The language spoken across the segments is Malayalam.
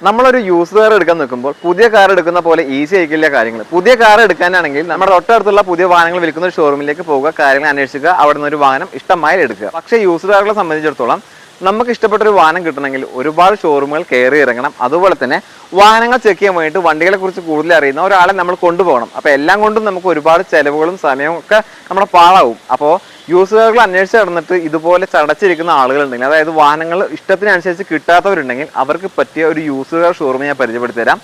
നമ്മളൊരു യൂസ് കാർ എടുക്കാൻ നിൽക്കുമ്പോൾ പുതിയ കാർ എടുക്കുന്ന പോലെ ഈസി ആയിക്കില്ല കാര്യങ്ങൾ പുതിയ കാർ എടുക്കാനാണെങ്കിൽ നമ്മുടെ തൊട്ടടുത്തുള്ള പുതിയ വാഹനങ്ങൾ വിൽക്കുന്ന ഷോറൂമിലേക്ക് പോകുക കാര്യങ്ങൾ അന്വേഷിക്കുക അവിടെ നിന്ന് ഒരു വാഹനം ഇഷ്ടമായി എടുക്കുക പക്ഷേ യൂസ് കാറുകളെ സംബന്ധിച്ചിടത്തോളം നമുക്ക് ഇഷ്ടപ്പെട്ട ഒരു വാഹനം കിട്ടണമെങ്കിൽ ഒരുപാട് ഷോറൂമുകൾ കയറി ഇറങ്ങണം. അതുപോലെ തന്നെ വാഹനങ്ങൾ ചെക്ക് ചെയ്യാൻ വേണ്ടിയിട്ട് വണ്ടികളെ കുറിച്ച് കൂടുതൽ അറിയുന്ന ഒരാളെ നമ്മൾ കൊണ്ടുപോകണം. അപ്പോൾ എല്ലാം കൊണ്ടും നമുക്ക് ഒരുപാട് ചെലവുകളും സമയവും ഒക്കെ നമ്മുടെ പാളാവും. അപ്പോൾ യൂസുകാർകൾ അന്വേഷിച്ച് നടന്നിട്ട് ഇതുപോലെ ചടച്ചിരിക്കുന്ന ആളുകളുണ്ടെങ്കിൽ അതായത് വാഹനങ്ങൾ ഇഷ്ടത്തിനനുസരിച്ച് കിട്ടാത്തവരുണ്ടെങ്കിൽ അവർക്ക് പറ്റിയ ഒരു യൂസുകാർ ഷോറൂം ഞാൻ പരിചയപ്പെടുത്തി തരാം.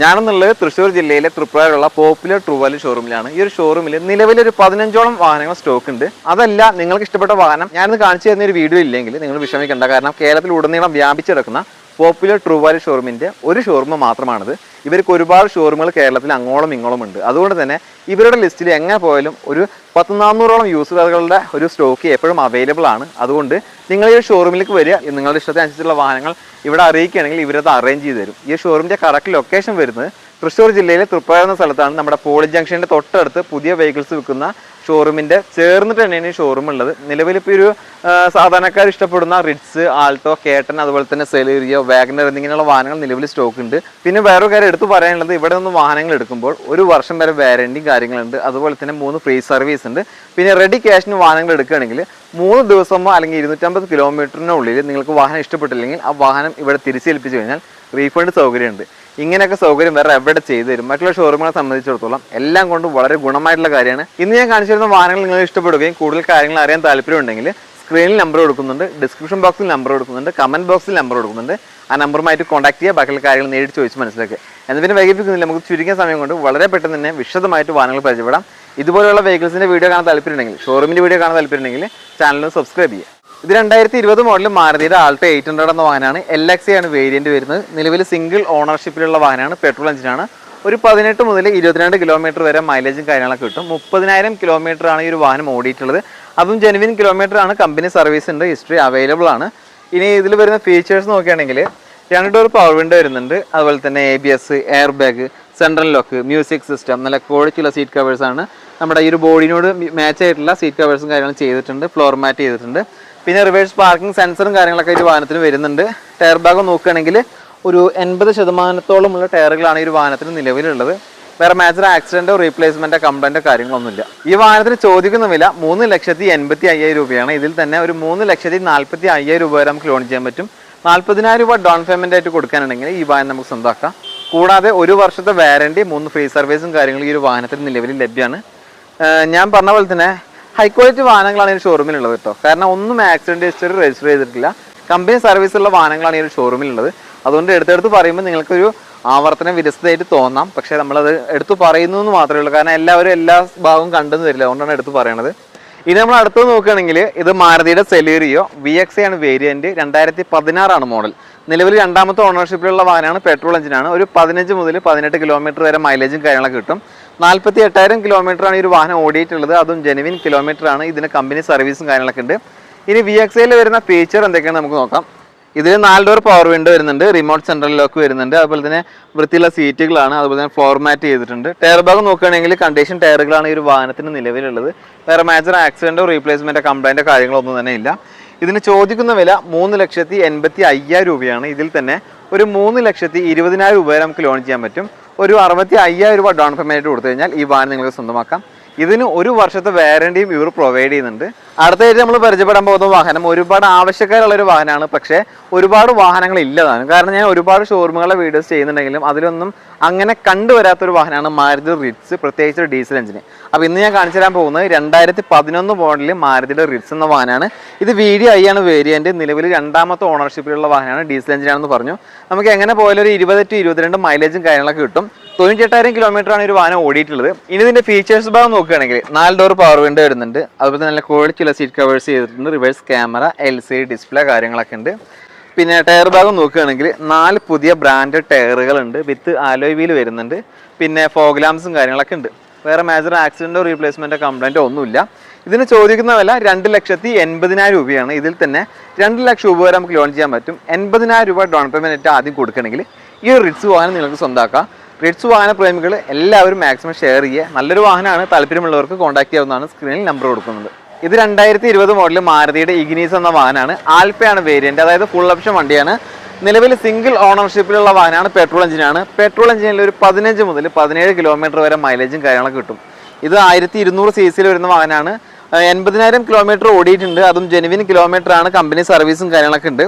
ഞാനെന്നുള്ളത് തൃശ്ശൂർ ജില്ലയിലെ തൃപ്പുഴയിലുള്ള പോപ്പുലർ ട്രൂവാലി ഷോറൂമിലാണ്. ഈ ഒരു ഷോറൂമിൽ നിലവിൽ ഒരു പതിനഞ്ചോളം വാഹനങ്ങൾ സ്റ്റോക്ക് ഉണ്ട് അതല്ല നിങ്ങൾക്ക് ഇഷ്ടപ്പെട്ട വാഹനം ഞാനിത് കാണിച്ചു തരുന്ന ഒരു വീഡിയോ ഇല്ലെങ്കിൽ നിങ്ങൾ വിഷമിക്കേണ്ട. കാരണം കേരളത്തിൽ ഉടനീളം വ്യാപിച്ചിടക്കുന്ന പോപ്പുലർ ട്രൂവാലി ഷോറൂമിന്റെ ഒരു ഷോറൂം മാത്രമാണിത്. ഇവർക്ക് ഒരുപാട് ഷോറൂമുകൾ കേരളത്തിൽ അങ്ങോളം ഇങ്ങോളം ഉണ്ട്. അതുകൊണ്ട് തന്നെ ഇവരുടെ ലിസ്റ്റിൽ എങ്ങനെ പോയാലും ഒരു പത്ത് നാനൂറോളം യൂസുകളുടെ ഒരു സ്റ്റോക്ക് എപ്പോഴും അവൈലബിൾ ആണ്. അതുകൊണ്ട് നിങ്ങൾ ഈ ഷോറൂമിലേക്ക് വരിക. നിങ്ങളുടെ ഇഷ്ടത്തിനനുസരിച്ചുള്ള വാഹനങ്ങൾ ഇവിടെ അറിയിക്കുകയാണെങ്കിൽ ഇവരത് അറേഞ്ച് ചെയ്ത് തരും. ഈ ഷോറൂമിന്റെ കറക്റ്റ് ലൊക്കേഷൻ വരുന്നത് തൃശ്ശൂർ ജില്ലയിലെ തൃപ്പായ എന്ന സ്ഥലത്താണ് നമ്മുടെ പോളി ജംഗ്ഷന്റെ തൊട്ടടുത്ത് പുതിയ വെഹിക്കിൾസ് വിൽക്കുന്ന ഷോറൂമിന്റെ ചേർന്നിട്ട് തന്നെയാണ് ഈ ഷോറൂം ഉള്ളത്. നിലവിൽ ഇപ്പോൾ ഒരു സാധാരണക്കാർ ഇഷ്ടപ്പെടുന്ന റിഡ്സ് ആൾട്ടോ കേട്ടൻ അതുപോലെ തന്നെ സെലേറിയോ വാഗ്നർ എന്നിങ്ങനെയുള്ള വാഹനങ്ങൾ നിലവിൽ സ്റ്റോക്ക് ഉണ്ട്. പിന്നെ വേറൊരു കാര്യം എടുത്തു പറയാനുള്ളത് ഇവിടെ നിന്ന് വാഹനങ്ങൾ എടുക്കുമ്പോൾ ഒരു വർഷം വരെ വാരണ്ടിയും കാര്യങ്ങളുണ്ട്. അതുപോലെ തന്നെ മൂന്ന് ഫ്രീ സർവീസ് ഉണ്ട്. പിന്നെ റെഡി ക്യാഷിന് വാഹനങ്ങൾ എടുക്കുകയാണെങ്കിൽ മൂന്ന് ദിവസമോ അല്ലെങ്കിൽ ഇരുന്നൂറ്റമ്പത് കിലോമീറ്ററിനുള്ളിൽ നിങ്ങൾക്ക് വാഹനം ഇഷ്ടപ്പെട്ടില്ലെങ്കിൽ ആ വാഹനം ഇവിടെ തിരിച്ചേൽപ്പിച്ചു കഴിഞ്ഞാൽ റീഫണ്ട് സൗകര്യമുണ്ട്. ഇങ്ങനെയൊക്കെ സൗകര്യം വേറെ എവിടെ ചെയ്തു തരും? മറ്റുള്ള ഷോറൂമുകളെ സംബന്ധിച്ചിടത്തോളം എല്ലാം കൊണ്ടും വളരെ ഗുണമായിട്ടുള്ള കാര്യമാണ്. ഇന്ന് ഞാൻ കാണിച്ചിരുന്ന വാഹനങ്ങൾ നിങ്ങൾ ഇഷ്ടപ്പെടുകയും കൂടുതൽ കാര്യങ്ങൾ അറിയാൻ താല്പര്യമുണ്ടെങ്കിൽ സ്ക്രീനിൽ നമ്പർ കൊടുക്കുന്നുണ്ട് ഡിസ്ക്രിപ്ഷൻ ബോക്സിൽ നമ്പർ കൊടുക്കുന്നുണ്ട് കമന്റ് ബോക്സിൽ നമ്പർ കൊടുക്കുന്നുണ്ട്. ആ നമ്പറുമായിട്ട് കോൺടാക്ട് ചെയ്യുക ബാക്കിയുള്ള കാര്യങ്ങൾ നേരിട്ട് ചോദിച്ച് മനസ്സിലാക്കുക. എന്നാൽ വൈകിപ്പിക്കുന്നില്ല നമുക്ക് ചുരുങ്ങിയ സമയം കൊണ്ട് വളരെ പെട്ടെന്ന് തന്നെ വിശദമായിട്ട് വാഹനങ്ങൾ പരിചയപ്പെടാം. ഇതുപോലുള്ള വെഹിക്കിൾസിന്റെ വീഡിയോ കാണാൻ താല്പര്യമുണ്ടെങ്കിൽ ഷോറൂമിന്റെ വീഡിയോ കാണാൻ താല്പര്യമുണ്ടെങ്കിൽ ചാനൽ സബ്സ്ക്രൈബ് ചെയ്യുക. ഇത് രണ്ടായിരത്തി ഇരുപത് മോഡൽ മാരുതിയുടെ ആൾട്ടോ എയ്റ്റ് ഹൺഡ്രഡ് എന്ന വാഹനമാണ്. എൽ എക്സ് ആണ് വേരിയന്റ് വരുന്നത്. നിലവിൽ സിംഗിൾ ഓണർഷിപ്പിലുള്ള വാഹനമാണ്. പെട്രോൾ എഞ്ചിനാണ് ഒരു പതിനെട്ട് മുതൽ ഇരുപത്തിരണ്ട് കിലോമീറ്റർ വരെ മൈലേജും കാര്യങ്ങളൊക്കെ കിട്ടും. മുപ്പതിനായിരം കിലോമീറ്റർ ആണ് ഈ ഒരു വാഹനം ഓടിയിട്ടുള്ളത്. അതും ജെനുവിൻ കിലോമീറ്റർ ആണ്. കമ്പനി സർവീസിന്റെ ഹിസ്റ്ററി അവൈലബിൾ ആണ്. ഇനി ഇതിൽ വരുന്ന ഫീച്ചേഴ്സ് നോക്കുകയാണെങ്കിൽ രണ്ട് ഡോർ പവർ വിൻഡോ വരുന്നുണ്ട്. അതുപോലെ തന്നെ A B S airbag central lock music system നല്ല ക്വാളിറ്റിയുള്ള സീറ്റ് കവേഴ്സാണ് നമ്മുടെ ഈ ഒരു ബോഡിനോട് മാച്ച് ആയിട്ടുള്ള സീറ്റ് കവേഴ്സും കാര്യങ്ങളും ചെയ്തിട്ടുണ്ട്. ഫ്ലോർ മാറ്റ് ചെയ്തിട്ടുണ്ട്. പിന്നെ റിവേഴ്സ് പാർക്കിംഗ് സെൻസറും കാര്യങ്ങളൊക്കെ ഈ വാഹനത്തിന് വരുന്നുണ്ട്. ടയർ ഭാഗം നോക്കുകയാണെങ്കിൽ ഒരു എൺപത് ശതമാനത്തോളമുള്ള ടയറുകളാണ് ഈ ഒരു വാഹനത്തിന് നിലവിലുള്ളത്. വേറെ മേജർ ആക്സിഡന്റോ റീപ്ലേസ്മെന്റോ കംപ്ലൈന്റോ കാര്യങ്ങളൊന്നുമില്ല. ഈ വാഹനത്തിന് ചോദിക്കുന്ന വില മൂന്ന് ലക്ഷത്തി എൺപത്തി അയ്യായിരം രൂപയാണ്. ഇതിൽ തന്നെ ഒരു മൂന്ന് ലക്ഷത്തി നാൽപ്പത്തി അയ്യായിരം രൂപ വരെ നമുക്ക് ലോൺ ചെയ്യാൻ പറ്റും. നാൽപ്പതിനായിരം രൂപ ഡൗൺ പേയ്മെന്റ് ആയിട്ട് കൊടുക്കാനുണ്ടെങ്കിൽ ഈ വാഹനം നമുക്ക് സ്വന്തമാക്കാം കൂടാതെ ഒരു വർഷത്തെ വാറണ്ടി മൂന്ന് ഫ്രീ സർവീസും കാര്യങ്ങളും ഈ ഒരു വാഹനത്തിന് നിലവിൽ ലഭ്യമാണ്. ഞാൻ പറഞ്ഞ പോലെ തന്നെ ഹൈ ക്വാളിറ്റി വാഹനങ്ങളാണ് ഈ ഷോറൂമിൽ ഷോറൂമിലുള്ളത് കേട്ടോ. കാരണം ഒന്നും ആക്സിഡന്റ് ഹിസ്റ്ററി രജിസ്റ്റർ ചെയ്തിട്ടില്ല. കമ്പനി സർവീസ് ഉള്ള വാഹനങ്ങളാണ് ഈ ഒരു ഷോറൂമിലുള്ളത് അതുകൊണ്ട് എടുത്തെടുത്ത് പറയുമ്പോൾ നിങ്ങൾക്കൊരു ആവർത്തന വിരസതയായിട്ട് തോന്നാം. പക്ഷേ നമ്മളത് എടുത്തു പറയുന്നു എന്ന് മാത്രമേ ഉള്ളൂ. കാരണം എല്ലാവരും എല്ലാ ഭാഗവും കണ്ടെന്ന് തരില്ല. അതുകൊണ്ടാണ് എടുത്തു പറയണത്. ഇനി നമ്മൾ അടുത്ത് നോക്കുകയാണെങ്കിൽ ഇത് മാരുതിയുടെ സെലേറിയോ വി എക്സ് ആണ് വേരിയന്റ് രണ്ടായിരത്തി പതിനാറാണ് മോഡൽ നിലവിൽ രണ്ടാമത്തെ ഓണർഷിപ്പിലുള്ള വാഹനമാണ് പെട്രോൾ എഞ്ചിനാണ് ഒരു പതിനഞ്ച് മുതൽ പതിനെട്ട് കിലോമീറ്റർ വരെ മൈലേജും കാര്യങ്ങളൊക്കെ കിട്ടും. നാൽപ്പത്തി എട്ടായിരം കിലോമീറ്റർ ആണ് ഈ ഒരു വാഹനം ഓടിയിട്ടുള്ളത്. അതും ജെനുവിൻ ആണ് ഇതിന് കമ്പനി സർവീസും കാര്യങ്ങളൊക്കെ ഉണ്ട്. ഇനി വി എക്സ് വരുന്ന ഫീച്ചർ എന്തൊക്കെയാണ് നമുക്ക് നോക്കാം. ഇതിൽ നാല് ഡോർ പവർ വിൻഡോ വരുന്നുണ്ട്. റിമോട്ട് സെൻട്രൽ ലോക്ക് വരുന്നുണ്ട്. അതുപോലെ തന്നെ വൃത്തിയുള്ള സീറ്റുകളാണ് അതുപോലെ തന്നെ ഫ്ലോർ മാറ്റ് ചെയ്തിട്ടുണ്ട്. ടയർ ഭാഗം നോക്കുകയാണെങ്കിൽ കണ്ടീഷൻ ടയറുകളാണ് ഈ ഒരു വാഹനത്തിന് നിലവിലുള്ളത്. വേറെ മേജർ ആക്സിഡന്റോ റീപ്ലേസ്മെന്റോ കംപ്ലൈന്റോ കാര്യങ്ങളോ ഒന്നും തന്നെ ഇല്ല. ഇതിന് ചോദിക്കുന്ന വില മൂന്ന് ലക്ഷത്തി എൺപത്തി അയ്യായിരം രൂപയാണ്. ഇതിൽ തന്നെ ഒരു മൂന്ന് ലക്ഷത്തി ഇരുപതിനായിരം രൂപ വരെ നമുക്ക് ലോൺ ചെയ്യാൻ പറ്റും. ഒരു അറുപത്തി അയ്യായിരം രൂപ ഡൗൺ പേയ്മെന്റ് കൊടുത്തു കഴിഞ്ഞാൽ ഈ വാൻ നിങ്ങൾക്ക് സ്വന്തമാക്കാം. ഇതിന് ഒരു വർഷത്തെ വാറണ്ടിയും ഇവർ പ്രൊവൈഡ് ചെയ്യുന്നുണ്ട്. അടുത്തായിട്ട് നമ്മൾ പരിചയപ്പെടാൻ പോകുന്ന വാഹനം ഒരുപാട് ആവശ്യക്കാരുള്ള ഒരു വാഹനമാണ്. പക്ഷേ ഒരുപാട് വാഹനങ്ങൾ ഇല്ലതാണ്. കാരണം ഞാൻ ഒരുപാട് ഷോറൂമുകളെ വീഡിയോസ് ചെയ്യുന്നുണ്ടെങ്കിലും അതിലൊന്നും അങ്ങനെ കണ്ടുവരാത്തൊരു വാഹനമാണ് മാരുതി റിറ്റ്സ് പ്രത്യേകിച്ച് ഡീസൽ എഞ്ചിന്. അപ്പോൾ ഇന്ന് ഞാൻ കാണിച്ചു തരാൻ പോകുന്നത് രണ്ടായിരത്തി പതിനൊന്ന് മോഡലിൽ മാരുതിയുടെ റിറ്റ്സ് എന്ന വാഹനമാണ്. ഇത് വി ഡി ഐ ആണ് വേരിയന്റ് നിലവിൽ രണ്ടാമത്തെ ഓണർഷിപ്പിലുള്ള വാഹനമാണ് ഡീസൽ എഞ്ചിനാണെന്ന് പറഞ്ഞു. നമുക്ക് എങ്ങനെ പോയാലും ഒരു ഇരുപത് ടു ഇരുപത്തിരണ്ട് മൈലേജും കാര്യങ്ങളൊക്കെ കിട്ടും. തൊണ്ണൂറ്റെട്ടായിരം ഈ ഒരു വാഹനം ഓടിയിട്ടുള്ളത്. ഇനി ഇതിന്റെ ഫീച്ചേഴ്സ് ഭാഗം നോക്കുകയാണെങ്കിൽ നാല് ഡോർ പവർ വിൻഡോ വരുന്നുണ്ട് അതുപോലെ തന്നെ നല്ല ക്വാളിറ്റിയുള്ള സീറ്റ് കവേഴ്സ് ചെയ്തിട്ടുണ്ട്. Reverse camera L C display കാര്യങ്ങളൊക്കെ ഉണ്ട്. പിന്നെ ടയർ ഭാഗം നോക്കുകയാണെങ്കിൽ നാല് പുതിയ ബ്രാൻഡഡ് ടയറുകളുണ്ട് വിത്ത് ആലോയ് വീൽ വരുന്നുണ്ട്. പിന്നെ ഫോഗ്ലാംസും കാര്യങ്ങളൊക്കെ ഉണ്ട്. വേറെ മേജർ ആക്സിഡന്റോ റീപ്ലേസ്മെന്റോ കംപ്ലൈന്റോ ഒന്നുമില്ല. ഇതിന് ചോദിക്കുന്ന വില രണ്ട് ലക്ഷത്തി എൺപതിനായിരം രൂപയാണ്. ഇതിൽ തന്നെ രണ്ട് ലക്ഷം രൂപ വരെ നമുക്ക് ലോൺ ചെയ്യാൻ പറ്റും. എൺപതിനായിരം രൂപ ഡൗൺ പേയ്മെന്റ് ആദ്യം കൊടുക്കണമെങ്കിൽ ഈ ഒരു റിറ്റ്സ് വാഹനം നിങ്ങൾക്ക് സ്വന്തമാക്കാം റിറ്റ്സ് വാഹന പ്രേമികൾ എല്ലാവരും മാക്സിമം ഷെയർ ചെയ്യുക. നല്ലൊരു വാഹനമാണ്. താല്പര്യമുള്ളവർക്ക് കോൺടാക്ട് ചെയ്യാവുന്നതാണ്. സ്ക്രീനിൽ നമ്പർ കൊടുക്കുന്നത്. ഇത് രണ്ടായിരത്തി ഇരുപത് മോഡൽ മാരുതിയുടെ ഇഗ്നീസ് എന്ന വാഹനമാണ്. ആൽഫയാണ് വേരിയന്റ് അതായത് ഫുൾ ഓപ്ഷൻ വണ്ടിയാണ്. നിലവിൽ സിംഗിൾ ഓണർഷിപ്പിലുള്ള വാഹനമാണ് പെട്രോൾ എഞ്ചിനാണ് പെട്രോൾ എഞ്ചിനിൽ ഒരു പതിനഞ്ച് മുതൽ പതിനേഴ് കിലോമീറ്റർ വരെ മൈലേജും കാര്യങ്ങളൊക്കെ കിട്ടും. ഇത് ആയിരത്തി ഇരുന്നൂറ് സി സിയിൽ വരുന്ന വാഹനമാണ്. എൺപതിനായിരം കിലോമീറ്റർ ഓടിയിട്ടുണ്ട്. അതും ജെനുവിൻ കിലോമീറ്റർ ആണ്. കമ്പനി സർവീസും കാര്യങ്ങളൊക്കെ ഉണ്ട്.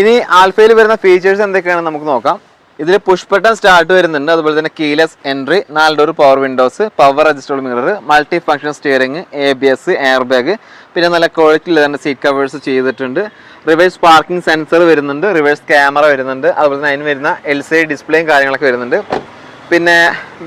ഇനി ആൽഫയിൽ വരുന്ന ഫീച്ചേഴ്സ് എന്തൊക്കെയാണെന്ന് നമുക്ക് നോക്കാം. ഇതിൽ പുഷ് ബട്ടൺ സ്റ്റാർട്ട് വരുന്നുണ്ട്. അതുപോലെ തന്നെ കീലെസ് എൻട്രി നാല് door power windows power adjustable mirror multi function steering A B S air bag പിന്നെ നല്ല ക്വാളിറ്റി തന്നെ സീറ്റ് കവേഴ്സ് ചെയ്തിട്ടുണ്ട്. റിവേഴ്സ് പാർക്കിംഗ് സെൻസർ വരുന്നുണ്ട്. റിവേഴ്സ് ക്യാമറ വരുന്നുണ്ട്. അതുപോലെ തന്നെ അതിന് വരുന്ന എൽ സി ഡിസ്പ്ലേയും കാര്യങ്ങളൊക്കെ വരുന്നുണ്ട്. പിന്നെ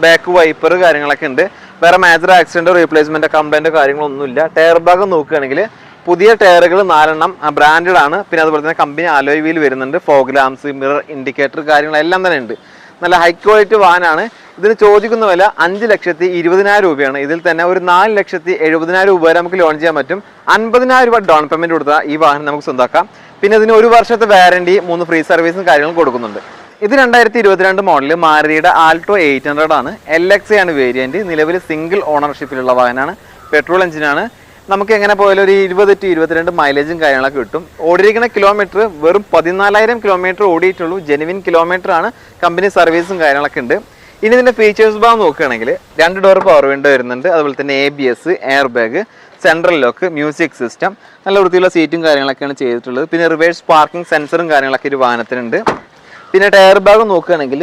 ബാക്ക് വൈപ്പർ കാര്യങ്ങളൊക്കെ ഉണ്ട്. വേറെ മേജർ ആക്സിഡന്റോ റീപ്ലേസ്മെന്റോ കംപ്ലൈന്റ് കാര്യങ്ങളൊന്നുമില്ല. ടയർ ഭാഗം നോക്കുകയാണെങ്കിൽ പുതിയ ടയറുകൾ നാലെണ്ണം ബ്രാൻഡഡ് ആണ്. പിന്നെ അതുപോലെ തന്നെ കമ്പനി അലോയ് വീൽ വരുന്നുണ്ട്. ഫോഗ് ലാംസ് മിറർ ഇൻഡിക്കേറ്റർ കാര്യങ്ങളെല്ലാം തന്നെ ഉണ്ട്. നല്ല ഹൈ ക്വാളിറ്റി വാനാണ്. ഇതിന് ചോദിക്കുന്ന വില അഞ്ച് ലക്ഷത്തി ഇരുപതിനായിരം രൂപയാണ്. ഇതിൽ തന്നെ ഒരു നാല് ലക്ഷത്തി എഴുപതിനായിരം രൂപ വരെ നമുക്ക് ലോൺ ചെയ്യാൻ പറ്റും. അൻപതിനായിരം രൂപ ഡൗൺ പേയ്മെന്റ് കൊടുത്താൽ ഈ വാഹനം നമുക്ക് സ്വന്തമാക്കാം. പിന്നെ ഇതിന് ഒരു വർഷത്തെ വാറണ്ടി മൂന്ന് ഫ്രീ സർവീസും കാര്യങ്ങളും കൊടുക്കുന്നുണ്ട്. ഇത് രണ്ടായിരത്തി ഇരുപത്തിരണ്ട് മോഡൽ മാരുതിയുടെ ആൾട്ടോ എയ്റ്റ് ഹൺഡ്രഡ് ആണ്. എൽ എക്സ് ആണ് വേരിയന്റ് നിലവിൽ സിംഗിൾ ഓണർഷിപ്പിലുള്ള വാഹനമാണ്. പെട്രോൾ എഞ്ചിനാണ് നമുക്ക് എങ്ങനെ പോയാലും ഒരു ഇരുപത് ടു ഇരുപത്തിരണ്ട് മൈലേജും കാര്യങ്ങളൊക്കെ കിട്ടും. ഓടിയിരിക്കുന്ന കിലോമീറ്റർ വെറും പതിനാലായിരം കിലോമീറ്റർ ഓടിയിട്ടുള്ളൂ. ജെനുവിൻ കിലോമീറ്റർ ആണ്. കമ്പനി സർവീസും കാര്യങ്ങളൊക്കെ ഉണ്ട്. ഇനി ഇതിന്റെ ഫീച്ചേഴ്സ് ഭാഗം നോക്കുകയാണെങ്കിൽ രണ്ട് ഡോർ പവർ വിൻഡോ വരുന്നുണ്ട്. അതുപോലെ തന്നെ A B S air bag central lock music system നല്ല വൃത്തിയുള്ള സീറ്റും കാര്യങ്ങളൊക്കെയാണ് ചെയ്തിട്ടുള്ളത്. പിന്നെ റിവേഴ്സ് പാർക്കിംഗ് സെൻസറും കാര്യങ്ങളൊക്കെ ഒരു വാഹനത്തിനുണ്ട്. പിന്നെ ടയർ ബാഗ് നോക്കുകയാണെങ്കിൽ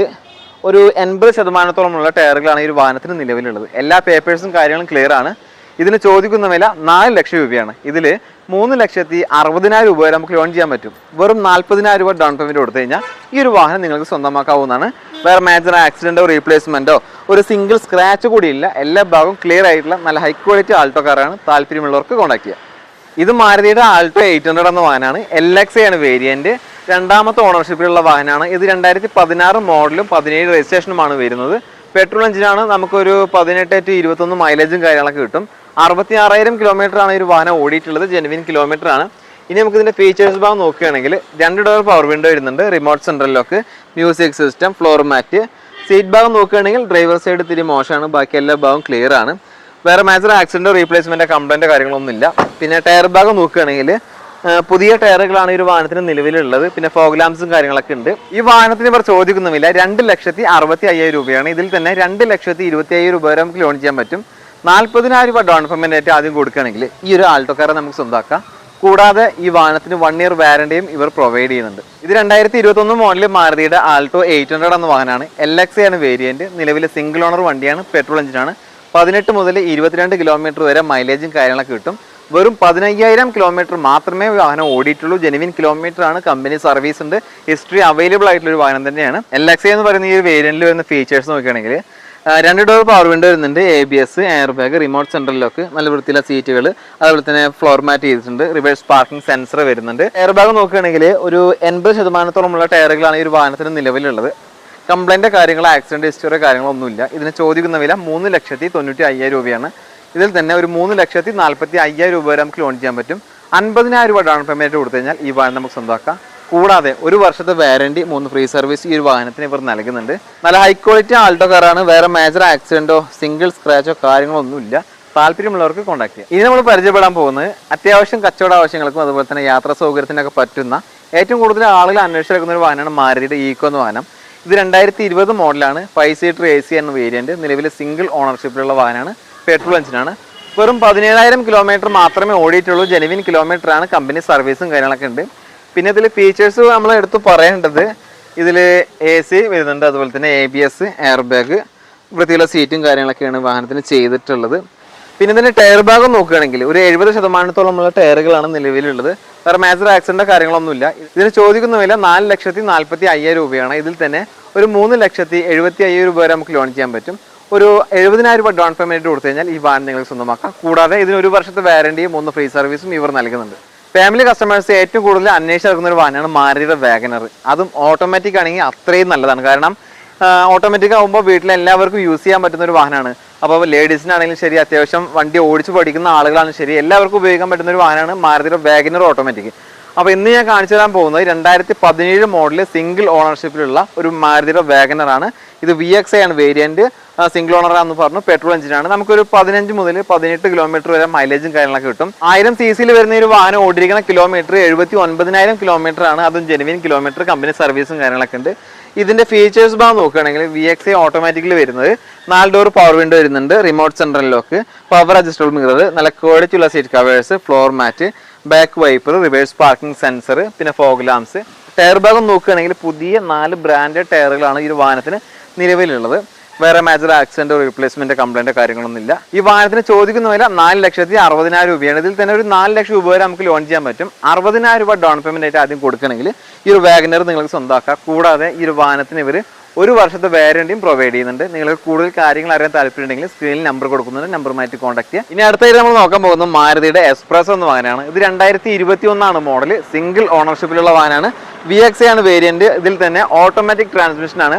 ഒരു എൺപത് ശതമാനത്തോളമുള്ള ടയറുകളാണ് ഈ ഒരു വാഹനത്തിന് നിലവിലുള്ളത്. എല്ലാ പേപ്പേഴ്സും കാര്യങ്ങളും ക്ലിയർ ആണ്. ഇതിന് ചോദിക്കുന്ന വില നാല് ലക്ഷം രൂപയാണ്. ഇതിൽ മൂന്ന് ലക്ഷത്തി അറുപതിനായിരം രൂപ വരെ നമുക്ക് ലോൺ ചെയ്യാൻ പറ്റും. വെറും നാൽപ്പതിനായിരം രൂപ ഡൗൺ പേയ്മെന്റ് കൊടുത്തു കഴിഞ്ഞാൽ ഈ ഒരു വാഹനം നിങ്ങൾക്ക് സ്വന്തമാക്കാവുന്നതാണ്. വേറെ മേജർ ആക്സിഡന്റോ റീപ്ലേസ്മെന്റോ ഒരു സിംഗിൾ സ്ക്രാച്ച് കൂടിയില്ല എല്ലാ ഭാഗവും ക്ലിയർ ആയിട്ടുള്ള നല്ല ഹൈ ക്വാളിറ്റി ആൾട്ടോ കാറാണ് താല്പര്യമുള്ളവർക്ക് കോൺടാക്ട് ചെയ്യുക ഇത് മാരുതിയുടെ ആൾട്ടോ എയ്റ്റ് ഹൺഡ്രഡ് എന്ന വാഹനമാണ്. എൽ എക്സ് ആണ് വേരിയന്റ് രണ്ടാമത്തെ ഓണർഷിപ്പിലുള്ള വാഹനമാണ്. ഇത് രണ്ടായിരത്തി പതിനാറ് മോഡലും പതിനേഴ് രജിസ്ട്രേഷനുമാണ് വരുന്നത്. പെട്രോൾ എഞ്ചിനാണ് നമുക്കൊരു പതിനെട്ട് ടു ഇരുപത്തൊന്ന് മൈലേജും കാര്യങ്ങളൊക്കെ കിട്ടും. അറുപത്തി ആറായിരം കിലോമീറ്റർ ആണ് ഈ ഒരു വാഹനം ഓടിയിട്ടുള്ളത്. ജെനുവിൻ കിലോമീറ്റർ ആണ്. ഇനി നമുക്ക് ഇതിന്റെ ഫീച്ചേഴ്സ് ഭാഗം നോക്കുകയാണെങ്കിൽ രണ്ട് ഡോർ പവർ വിൻഡോ വരുന്നുണ്ട്. Remote central lock music system floor mat seat ഭാഗം നോക്കുകയാണെങ്കിൽ ഡ്രൈവർ സൈഡ് തിരി മോശമാണ്. ബാക്കി എല്ലാ ഭാഗവും ക്ലിയർ ആണ്. വേറെ മേജർ ആക്സിഡന്റോ റീപ്ലേസ്മെന്റ് കംപ്ലൈന്റ് കാര്യങ്ങളൊന്നുമില്ല. പിന്നെ ടയർ ഭാഗം നോക്കുകയാണെങ്കിൽ പുതിയ ടയറുകളാണ് ഈ ഒരു വാഹനത്തിന് നിലവിലുള്ളത്. പിന്നെ ഫോഗ് ലാംസും കാര്യങ്ങളൊക്കെ ഉണ്ട്. ഈ വാഹനത്തിന് ഇവർ ചോദിക്കുന്നുമില്ല. രണ്ട് ലക്ഷത്തി അറുപത്തി അയ്യായിരം രൂപയാണ്. ഇതിൽ തന്നെ രണ്ട് ലക്ഷത്തി ഇരുപത്തി അയ്യായിരം രൂപ വരെ നമുക്ക് ലോൺ ചെയ്യാൻ പറ്റും. നാൽപ്പതിനായിരം രൂപ ഡൗൺ പേയ്മെന്റ് ആയിട്ട് ആദ്യം കൊടുക്കുകയാണെങ്കിൽ ഈ ഒരു ആൾട്ടോക്കാരെ നമുക്ക് സ്വന്തമാക്കാം. കൂടാതെ ഈ വാഹനത്തിന് വൺ ഇയർ വാരണ്ടിയും ഇവർ പ്രൊവൈഡ് ചെയ്യുന്നുണ്ട്. ഇത് രണ്ടായിരത്തി ഇരുപത്തൊന്ന് മോഡലിൽ മാരുതിയുടെ ആൾട്ടോ എയ്റ്റ് ഹൺഡ്രഡ് എന്ന വാഹനമാണ്. എൽ എക്സ് ആണ് വേരിയന്റ് നിലവിലെ സിംഗിൾ ഓണർ വണ്ടിയാണ്. പെട്രോൾ എഞ്ചിനാണ് പതിനെട്ട് മുതൽ ഇരുപത്തിരണ്ട് കിലോമീറ്റർ വരെ മൈലേജും കാര്യങ്ങളൊക്കെ കിട്ടും. വെറും പതിനയ്യായിരം കിലോമീറ്റർ മാത്രമേ വാഹനം ഓടിയിട്ടുള്ളൂ. ജെനുവിൻ കിലോമീറ്റർ ആണ്. കമ്പനി സർവീസ് ഉണ്ട്. ഹിസ്റ്ററി അവൈലബിൾ ആയിട്ടുള്ള ഒരു വാഹനം തന്നെയാണ്. എൽ എക്സ് എന്ന് പറയുന്ന ഈ വേരിയന്റിൽ വരുന്ന ഫീച്ചേഴ്സ് നോക്കുകയാണെങ്കിൽ രണ്ട് ഡോർ പവർ വിൻഡോ വരുന്നുണ്ട് A B S air bag remote central lock നല്ല വൃത്തിയുള്ള സീറ്റുകൾ അതുപോലെ തന്നെ ഫ്ലോർ മാറ്റ് ചെയ്തിട്ടുണ്ട് റിവേഴ്സ് പാർക്കിംഗ് സെൻസർ വരുന്നുണ്ട്. എയർ ബാഗ് നോക്കുകയാണെങ്കിൽ ഒരു എൺപത് ശതമാനത്തോളമുള്ള ടയറുകളാണ് ഈ ഒരു വാഹനത്തിന് നിലവിലുള്ളത്. കംപ്ലൈന്റ് കാര്യങ്ങൾ ആക്സിഡന്റ് ഹിസ്റ്ററി കാര്യങ്ങളൊന്നുമില്ല. ഇതിന് ചോദിക്കുന്ന വില മൂന്ന് ലക്ഷത്തി തൊണ്ണൂറ്റി അയ്യായിരം രൂപയാണ്. ഇതിൽ തന്നെ ഒരു മൂന്ന് ലക്ഷത്തി നാൽപ്പത്തി അയ്യായിരം രൂപ വരെ നമുക്ക് ലോൺ ചെയ്യാൻ പറ്റും. അൻപതിനായിരം രൂപ ഡൗൺ പേയ്മെന്റ് കൊടുത്തു കഴിഞ്ഞാൽ ഈ വാഹനം നമുക്ക് സ്വന്തമാക്കാം. കൂടാതെ ഒരു വർഷത്തെ വാരണ്ടി മൂന്ന് ഫ്രീ സർവീസ് ഈ ഒരു വാഹനത്തിന് ഇവർ നൽകുന്നുണ്ട്. നല്ല ഹൈ ക്വാളിറ്റി ആൾട്ടോ കാറാണ് വേറെ മേജർ ആക്സിഡന്റോ സിംഗിൾ സ്ക്രാച്ചോ കാര്യങ്ങളോ ഒന്നുമില്ല താല്പര്യമുള്ളവർക്ക് കോൺടാക്ട് ചെയ്യാം. ഇനി നമ്മൾ പരിചയപ്പെടാൻ പോകുന്നത് അത്യാവശ്യം കച്ചവട ആവശ്യങ്ങൾക്കും അതുപോലെ തന്നെ യാത്രാ സൗകര്യത്തിനൊക്കെ പറ്റുന്ന ഏറ്റവും കൂടുതൽ ആളുകൾ അന്വേഷിച്ചെടുക്കുന്ന ഒരു വാഹനമാണ് മാരുതിയുടെ ഈക്കോ എന്ന വാഹനം. ഇത് രണ്ടായിരത്തി ഇരുപത് മോഡലാണ് ഫൈവ് സീറ്റർ എ സി എന്ന വേരിയന്റ് നിലവിലെ സിംഗിൾ ഓണർഷിപ്പിലുള്ള വാഹനമാണ്. പെട്രോൾ എഞ്ചിനാണ് വെറും പതിനേഴായിരം കിലോമീറ്റർ മാത്രമേ ഓടിയിട്ടുള്ളൂ. ജെനുവിൻ കിലോമീറ്ററാണ് കമ്പനി സർവീസും കാര്യങ്ങളൊക്കെ ഉണ്ട്. പിന്നെ ഇതിൽ ഫീച്ചേഴ്സ് നമ്മൾ എടുത്ത് പറയേണ്ടത് ഇതിൽ എ സി വരുന്നുണ്ട് അതുപോലെ തന്നെ A B S air bag വൃത്തിയുള്ള സീറ്റും കാര്യങ്ങളൊക്കെയാണ് വാഹനത്തിന് ചെയ്തിട്ടുള്ളത്. പിന്നെ ഇതിന്റെ ടയർ ഭാഗം നോക്കുകയാണെങ്കിൽ ഒരു എഴുപത് ശതമാനത്തോളമുള്ള ടയറുകളാണ് നിലവിലുള്ളത്. വേറെ മേജർ ആക്സിഡന്റ് കാര്യങ്ങളൊന്നുമില്ല. ഇതിന് ചോദിക്കുന്ന വില നാല് ലക്ഷത്തി നാൽപ്പത്തി അയ്യായിരം രൂപയാണ്. ഇതിൽ തന്നെ ഒരു മൂന്ന് ലക്ഷത്തി എഴുപത്തി അയ്യായിരം രൂപ വരെ നമുക്ക് ലോൺ ചെയ്യാൻ പറ്റും. ഒരു എഴുപതിനായിരം രൂപ ഡൗൺ പേയ്മെന്റ് കൊടുത്തു കഴിഞ്ഞാൽ ഈ വാഹനം നിങ്ങൾക്ക് സ്വന്തമാക്കാം. കൂടാതെ ഇതിന് ഒരു വർഷത്തെ വാറണ്ടിയും മൂന്ന് ഫ്രീ സർവീസും ഇവർ നൽകുന്നുണ്ട്. ഫാമിലി കസ്റ്റമേഴ്സ് ഏറ്റവും കൂടുതൽ അന്വേഷിച്ച് നടക്കുന്ന ഒരു വാഹനമാണ് മാരുതിയുടെ വാഗനർ അതും ഓട്ടോമാറ്റിക് ആണെങ്കിൽ അത്രയും നല്ലതാണ്. കാരണം ഓട്ടോമാറ്റിക് ആകുമ്പോൾ വീട്ടിൽ എല്ലാവർക്കും യൂസ് ചെയ്യാൻ പറ്റുന്ന ഒരു വാഹനമാണ്. അപ്പോൾ ലേഡീസിനാണെങ്കിലും ശരി അത്യാവശ്യം വണ്ടി ഓടിച്ച് പഠിക്കുന്ന ആളുകളാണെങ്കിലും ശരി എല്ലാവർക്കും ഉപയോഗിക്കാൻ പറ്റുന്ന ഒരു വാഹനമാണ് മാരുതിയുടെ വാഗനർ ഓട്ടോമാറ്റിക് അപ്പോൾ ഇന്ന് ഞാൻ കാണിച്ചു തരാൻ പോകുന്നത് രണ്ടായിരത്തി പതിനേഴ് മോഡൽ സിംഗിൾ ഓണർഷിപ്പിലുള്ള ഒരു മാരുതിയുടെ വാഗനറാണ് ഇത് വി എക്സ് ആണ് വേരിയന്റ് സിംഗിൾ ഓണർ ആണെന്ന് പറഞ്ഞു. പെട്രോൾ എഞ്ചിനാണ് നമുക്കൊരു പതിനഞ്ച് മുതൽ പതിനെട്ട് കിലോമീറ്റർ വരെ മൈലേജും കാര്യങ്ങളൊക്കെ കിട്ടും. ആയിരം സി സിയിൽ വരുന്ന ഒരു വാഹനം ഓടിയിരിക്കുന്ന കിലോമീറ്റർ എഴുപത്തി ഒൻപതിനായിരം കിലോമീറ്റർ ആണ്. അതും ജെനുവിൻ കിലോമീറ്റർ കമ്പനി സർവീസും കാര്യങ്ങളൊക്കെ ഉണ്ട്. ഇതിന്റെ ഫീച്ചേഴ്സ് ഭാഗം നോക്കുകയാണെങ്കിൽ വി എക്സ് ഐ ഓട്ടോമാറ്റിക്കലി വരുന്നത് നാല് ഡോർ പവർ വിൻഡോ വരുന്നുണ്ട്. Remote central lock power adjustable mirror നല്ല ക്വാളിറ്റി ഉള്ള seat covers floor mat back wiper reverse parking sensor പിന്നെ ഫോഗ് ലാംസ് ടയർ ഭാഗം നോക്കുകയാണെങ്കിൽ പുതിയ നാല് ബ്രാൻഡ് ടയറുകളാണ് ഈ വാഹനത്തിന് നിലവിലുള്ളത്. വേറെ മേജർ ആക്സിഡന്റ് റീപ്ലേസ്മെന്റ് കംപ്ലൈന്റ് കാര്യങ്ങളൊന്നുമില്ല ഈ വാഹനത്തിന് ചോദിക്കുന്ന വില നാല് ലക്ഷത്തി അറുപതിനായിരം രൂപയാണ്. ഇതിൽ തന്നെ ഒരു നാല് ലക്ഷം രൂപ വരെ നമുക്ക് ലോൺ ചെയ്യാൻ പറ്റും. അറുപതിനായിരം രൂപ ഡൗൺ പേയ്മെന്റ് ആയിട്ട് ആദ്യം കൊടുക്കണമെങ്കിൽ ഈ ഒരു വാഗനർ നിങ്ങൾക്ക് സ്വന്തമാക്കാം. കൂടാതെ ഈ ഒരു വാഹനത്തിന് ഇവർ ഒരു വർഷത്തെ വാരണ്ടിയും പ്രൊവൈഡ് ചെയ്യുന്നുണ്ട്. നിങ്ങൾക്ക് കൂടുതൽ കാര്യങ്ങൾ അറിയാൻ താല്പര്യമുണ്ടെങ്കിൽ സ്ക്രീനിൽ നമ്പർ കൊടുക്കുന്നുണ്ട്. നമ്പറുമായിട്ട് കോൺടാക്ട് ചെയ്യുക ഇനി അടുത്തായിട്ട് നമ്മൾ നോക്കാൻ പോകുന്നത് മാരുതിയുടെ എക്സ്പ്രസ് എന്ന വാഹനമാണ്. ഇത് രണ്ടായിരത്തി ഇരുപത്തി ഒന്നാണ് മോഡൽ സിംഗിൾ ഓണർഷിപ്പിലുള്ള വാഹനമാണ് വി എക്സ് ആണ് വേരിയന്റ് ഇതിൽ തന്നെ ഓട്ടോമാറ്റിക് ട്രാൻസ്മിഷൻ ആണ്.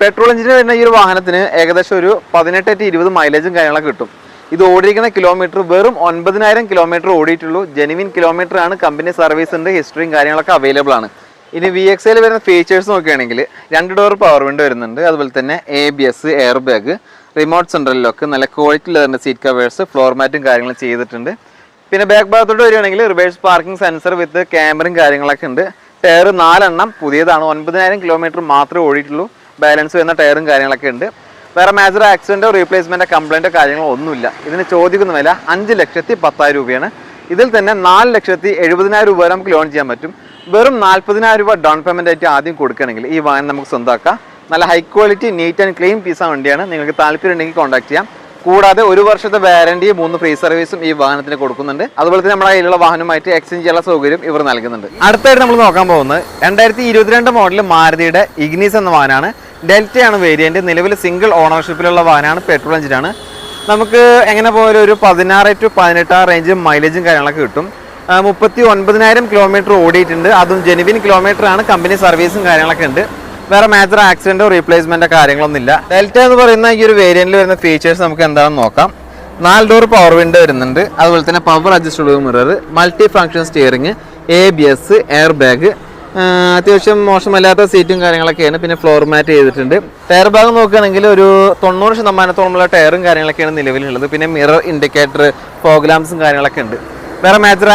പെട്രോൾ എഞ്ചിന് വരുന്ന ഈ ഒരു വാഹനത്തിന് ഏകദേശം ഒരു പതിനെട്ട് ടു ഇരുപത് മൈലേജും കാര്യങ്ങളൊക്കെ കിട്ടും. ഇത് ഓടിയിരിക്കുന്ന കിലോമീറ്റർ വെറും ഒൻപതിനായിരം കിലോമീറ്റർ ഓടിയിട്ടുള്ളൂ. ജെനുവിൻ കിലോമീറ്റർ ആണ്. കമ്പനി സർവീസിന്റെ ഹിസ്റ്ററിയും കാര്യങ്ങളൊക്കെ അവൈലബിൾ ആണ്. ഇനി വി എക്സ് വരുന്ന ഫീച്ചേഴ്സ് നോക്കുകയാണെങ്കിൽ രണ്ട് ഡോർ പവർ വിൻഡോ വരുന്നുണ്ട്. അതുപോലെ തന്നെ A B S air bag remote central lock നല്ല ക്വാളിറ്റി ലെതറിന്റെ സീറ്റ് കവേഴ്സ് ഫ്ലോർ മാറ്റും കാര്യങ്ങളും ചെയ്തിട്ടുണ്ട്. പിന്നെ ബാക്ക് ഭാഗത്തോട്ട് വരികയാണെങ്കിൽ റിവേഴ്സ് പാർക്കിംഗ് സെൻസർ വിത്ത് ക്യാമറയും കാര്യങ്ങളൊക്കെ ഉണ്ട്. ടയർ നാലെണ്ണം. പുതിയതാണ്. ഒൻപതിനായിരം കിലോമീറ്റർ മാത്രമേ ഓടിയിട്ടുള്ളൂ. ബാലൻസ് വരുന്ന ടയറും കാര്യങ്ങളൊക്കെ ഉണ്ട്. വേറെ മേജർ ആക്സിഡന്റോ റീപ്ലേസ്മെന്റോ കംപ്ലൈന്റോ കാര്യങ്ങളോ ഒന്നുമില്ല. ഇതിന് ചോദിക്കുന്ന വില അഞ്ച് ലക്ഷത്തി പത്തായിരം രൂപയാണ്. ഇതിൽ തന്നെ നാല് ലക്ഷത്തി എഴുപതിനായിരം രൂപ വരെ നമുക്ക് ലോൺ ചെയ്യാൻ പറ്റും. വെറും നാൽപ്പതിനായിരം രൂപ ഡൗൺ പേയ്മെന്റ് ആയിട്ട് ആദ്യം കൊടുക്കണമെങ്കിൽ ഈ വാഹനം നമുക്ക് സ്വന്തമാക്കാം നല്ല high quality neat and clean piece വണ്ടിയാണ്. നിങ്ങൾക്ക് താല്പര്യം ഉണ്ടെങ്കിൽ കോൺടാക്ട് ചെയ്യാം. കൂടാതെ ഒരു വർഷത്തെ വാറണ്ടി മൂന്ന് ഫ്രീ സർവീസും ഈ വാഹനത്തിന് കൊടുക്കുന്നുണ്ട്. അതുപോലെ തന്നെ നമ്മുടെ കയ്യിലുള്ള വാഹനമായിട്ട് എക്സ്ചേഞ്ച് ചെയ്യാനുള്ള സൗകര്യം ഇവർ നൽകുന്നുണ്ട്. അടുത്തായിട്ട് നമ്മൾ നോക്കാൻ പോകുന്നത് രണ്ടായിരത്തി ഇരുപത്തിരണ്ട് മോഡൽ മാരുതിയുടെ ഇഗ്നീസ് എന്ന വാഹനമാണ്. ഡെൽറ്റയാണ് വേരിയന്റ് നിലവിൽ സിംഗിൾ ഓണർഷിപ്പിലുള്ള വാഹനമാണ് പെട്രോൾ എഞ്ചിനാണ് നമുക്ക് എങ്ങനെ പോയാലും ഒരു പതിനാറ് ടു പതിനെട്ട് റേഞ്ച് മൈലേജും കാര്യങ്ങളൊക്കെ കിട്ടും. മുപ്പത്തി ഒൻപതിനായിരം കിലോമീറ്റർ ഓടിയിട്ടുണ്ട്. അതും ജെനുവിൻ കിലോമീറ്റർ ആണ്. കമ്പനി സർവീസും കാര്യങ്ങളൊക്കെ ഉണ്ട്. വേറെ മേജർ റീപ്ലേസ്മെന്റോ കാര്യങ്ങളൊന്നും ഇല്ല ഡെൽറ്റ എന്ന് പറയുന്ന ഈ ഒരു വേരിയന്റിൽ വരുന്ന ഫീച്ചേഴ്സ് നമുക്ക് എന്താണെന്ന് നോക്കാം. നാല് ഡോർ പവർ വിൻഡോ വരുന്നുണ്ട്. അതുപോലെ തന്നെ power adjustable mirror multi function steering A B S air bag അത്യാവശ്യം മോശമല്ലാത്ത സീറ്റും കാര്യങ്ങളൊക്കെയാണ് പിന്നെ ഫ്ലോർ മാറ്റ് ചെയ്തിട്ടുണ്ട്. ടയർ ഭാഗം നോക്കുകയാണെങ്കിൽ ഒരു തൊണ്ണൂറ് ശതമാനത്തോളമുള്ള ടയറും കാര്യങ്ങളൊക്കെയാണ് നിലവിലുള്ളത്. പിന്നെ മിറർ ഇൻഡിക്കേറ്റർ പ്രോഗ്രാംസും കാര്യങ്ങളൊക്കെ ഉണ്ട്. വേറെ മേജർ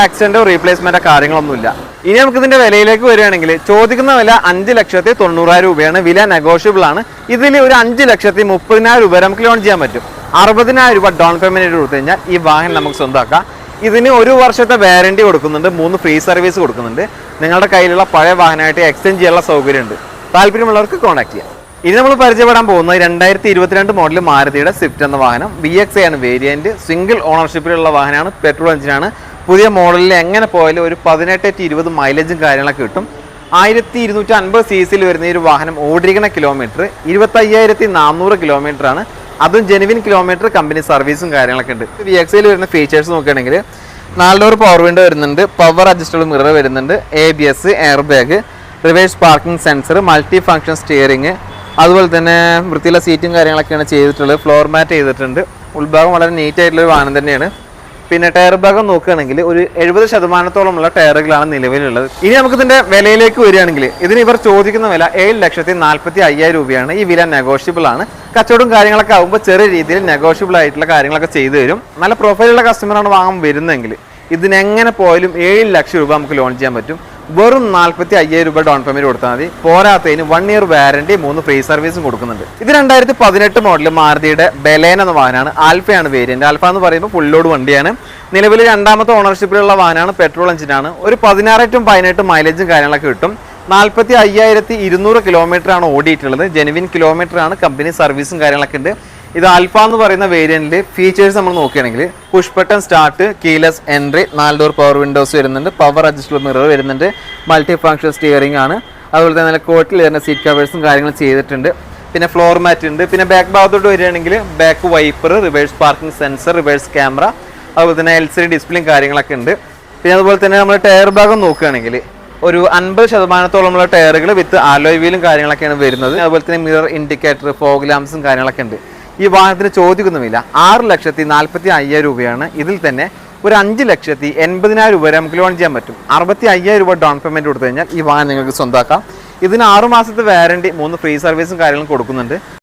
റീപ്ലേസ്മെന്റോ കാര്യങ്ങളൊന്നുമില്ല. ഇനി നമുക്ക് ഇതിന്റെ വിലയിലേക്ക് വരികയാണെങ്കിൽ ചോദിക്കുന്ന വില അഞ്ച് ലക്ഷത്തി തൊണ്ണൂറായിരം രൂപയാണ്. വില നെഗോഷ്യബിൾ ആണ്. ഇതിൽ ഒരു അഞ്ച് ലക്ഷത്തി മുപ്പതിനായിരം രൂപ നമുക്ക് ലോൺ ചെയ്യാൻ പറ്റും. അറുപതിനായിരം രൂപ ഡൗൺ പേയ്മെന്റ് കൊടുത്തു കഴിഞ്ഞാൽ ഈ വാഹനം നമുക്ക് സ്വന്തമാക്കാം ഇതിന് ഒരു വർഷത്തെ വാറണ്ടി കൊടുക്കുന്നുണ്ട്. മൂന്ന് ഫ്രീ സർവീസ് കൊടുക്കുന്നുണ്ട്. നിങ്ങളുടെ കയ്യിലുള്ള പഴയ വാഹനമായിട്ട് എക്സ്ചേഞ്ച് ചെയ്യാനുള്ള സൗകര്യമുണ്ട്. താല്പര്യമുള്ളവർക്ക് കോൺടാക്ട് ചെയ്യാം. ഇനി നമ്മൾ പരിചയപ്പെടാൻ പോകുന്നത് രണ്ടായിരത്തി ഇരുപത്തിരണ്ട് മോഡൽ മാരുതിയുടെ സ്വിഫ്റ്റ് എന്ന വാഹനം. ബി എക്സ് ആണ് വേരിയന്റ് സിംഗിൾ ഓണർഷിപ്പിലുള്ള വാഹനമാണ്. പെട്രോൾ എഞ്ചിനാണ് പുതിയ മോഡലിൽ എങ്ങനെ പോയാലും ഒരു പതിനെട്ട് ടു ഇരുപത് മൈലേജും കാര്യങ്ങളൊക്കെ കിട്ടും. ആയിരത്തി ഇരുന്നൂറ്റി അൻപത് സി സിയിൽ വരുന്ന ഈ ഒരു വാഹനം ഓടിയിരിക്കുന്ന കിലോമീറ്റർ ഇരുപത്തി അയ്യായിരത്തി നാനൂറ് കിലോമീറ്റർ ആണ്. അതും ജെനുവിൻ കിലോമീറ്റർ കമ്പനി സർവീസും കാര്യങ്ങളൊക്കെ ഉണ്ട്. വി എക്സയിൽ വരുന്ന ഫീച്ചേഴ്സ് നോക്കുകയാണെങ്കിൽ നാല് ഡോർ പവർ വിൻഡോ വരുന്നുണ്ട് പവർ അഡ്ജസ്റ്റബിൾ മിറർ വരുന്നുണ്ട് A B S air bag reverse parking sensor multi function steering അതുപോലെ തന്നെ വൃത്തിയുള്ള സീറ്റും കാര്യങ്ങളൊക്കെയാണ് ചെയ്തിട്ടുള്ളത് ഫ്ലോർ മാറ്റ് ചെയ്തിട്ടുണ്ട്. ഉൾഭാഗം വളരെ നീറ്റായിട്ടുള്ള ഒരു വാഹനം തന്നെയാണ്. പിന്നെ ടയർ ഭാഗം നോക്കുകയാണെങ്കിൽ ഒരു എഴുപത് ശതമാനത്തോളമുള്ള ടയറുകളാണ് നിലവിലുള്ളത്. ഇനി നമുക്ക് ഇതിന്റെ വിലയിലേക്ക് വരികയാണെങ്കിൽ ഇതിന് ഇവർ ചോദിക്കുന്ന വില ഏഴ് ലക്ഷത്തി നാൽപ്പത്തി അയ്യായിരം രൂപയാണ്. ഈ വില നെഗോഷ്യബിൾ ആണ്. കച്ചവടം കാര്യങ്ങളൊക്കെ ആകുമ്പോൾ ചെറിയ രീതിയിൽ നെഗോഷ്യബിൾ ആയിട്ടുള്ള കാര്യങ്ങളൊക്കെ ചെയ്തു തരും. നല്ല പ്രൊഫൈലുള്ള കസ്റ്റമറാണ് വാങ്ങാൻ വരുന്നതെങ്കിൽ ഇതിനെങ്ങനെ പോയാലും ഏഴ് ലക്ഷം രൂപ നമുക്ക് ലോൺ ചെയ്യാൻ പറ്റും. വെറും നാൽപ്പത്തി അയ്യായിരം രൂപ ഡൗൺ പേയ്മെന്റ് കൊടുത്താൽ മതി. പോരാത്തതിന് വൺ ഇയർ വാറണ്ടി മൂന്ന് ഫ്രീ സർവീസും കൊടുക്കുന്നുണ്ട്. ഇത് രണ്ടായിരത്തി പതിനെട്ട് മോഡൽ മാരുതിയുടെ ബലേൻ എന്ന വാഹനമാണ് ആൽഫയാണ് വേരിയന്റ് ആൽഫ എന്ന് പറയുമ്പോൾ ലോഡ് വണ്ടിയാണ്. നിലവിൽ രണ്ടാമത്തെ ഓണർഷിപ്പിലുള്ള വാഹനമാണ് പെട്രോൾ എഞ്ചിനാണ് ഒരു പതിനാറേറ്റും പതിനെട്ടും മൈലേജും കാര്യങ്ങളൊക്കെ കിട്ടും. നാൽപ്പത്തി അയ്യായിരത്തി ഇരുന്നൂറ് കിലോമീറ്റർ ആണ് ഓടിയിട്ടുള്ളത്. ജെനുവിൻ കിലോമീറ്റർ ആണ്. കമ്പനി സർവീസും കാര്യങ്ങളൊക്കെ ഉണ്ട്. ഇത് ആൽഫ എന്ന് പറയുന്ന വേരിയന്റിൽ ഫീച്ചേഴ്സ് നമ്മൾ നോക്കുകയാണെങ്കിൽ push button start keyless entry നാല് ഡോർ പവർ വിൻഡോസ് വരുന്നുണ്ട് പവർ അഡ്ജസ്റ്റബിൾ മിറർ വരുന്നുണ്ട് മൾട്ടി ഫംഗ്ഷൻ സ്റ്റിയറിംഗ് ആണ്. അതുപോലെ തന്നെ നല്ല കോട്ടിൽ വരുന്ന സീറ്റ് കവേഴ്സും കാര്യങ്ങളും ചെയ്തിട്ടുണ്ട്. പിന്നെ ഫ്ലോർ മാറ്റ് ഉണ്ട്. പിന്നെ ബാക്ക് ഭാഗത്തോട്ട് വരികയാണെങ്കിൽ back wiper reverse parking sensor reverse camera അതുപോലെ തന്നെ എൽ സി ഡി ഡിസ്പ്ലേയും കാര്യങ്ങളൊക്കെ ഉണ്ട്. പിന്നെ അതുപോലെ തന്നെ നമ്മൾ ടയർ ഭാഗം നോക്കുകയാണെങ്കിൽ ഒരു അൻപത് ശതമാനത്തോളമുള്ള ടയറുകൾ വിത്ത് ആലോയ് വീലും കാര്യങ്ങളൊക്കെയാണ് വരുന്നത്. അതുപോലെ തന്നെ മിറർ ഇൻഡിക്കേറ്റർ ഫോഗ് ലാംസും കാര്യങ്ങളൊക്കെ ഉണ്ട്. ഈ വാഹനത്തിന് ചോദിക്കുന്നുമില്ല ആറ് ലക്ഷത്തി നാൽപ്പത്തി അയ്യായിരം രൂപയാണ്. ഇതിൽ തന്നെ ഒരു അഞ്ച് ലക്ഷത്തി എൺപതിനായിരം രൂപ വരെ നമുക്ക് ലോൺ ചെയ്യാൻ പറ്റും. അറുപത്തി അയ്യായിരം രൂപ ഡൗൺ പേയ്മെന്റ് കൊടുത്തു കഴിഞ്ഞാൽ ഈ വാഹനം നിങ്ങൾക്ക് സ്വന്തമാക്കാം ഇതിന് ആറുമാസത്തെ വാറണ്ടി മൂന്ന് ഫ്രീ സർവീസും കാര്യങ്ങളും കൊടുക്കുന്നുണ്ട്.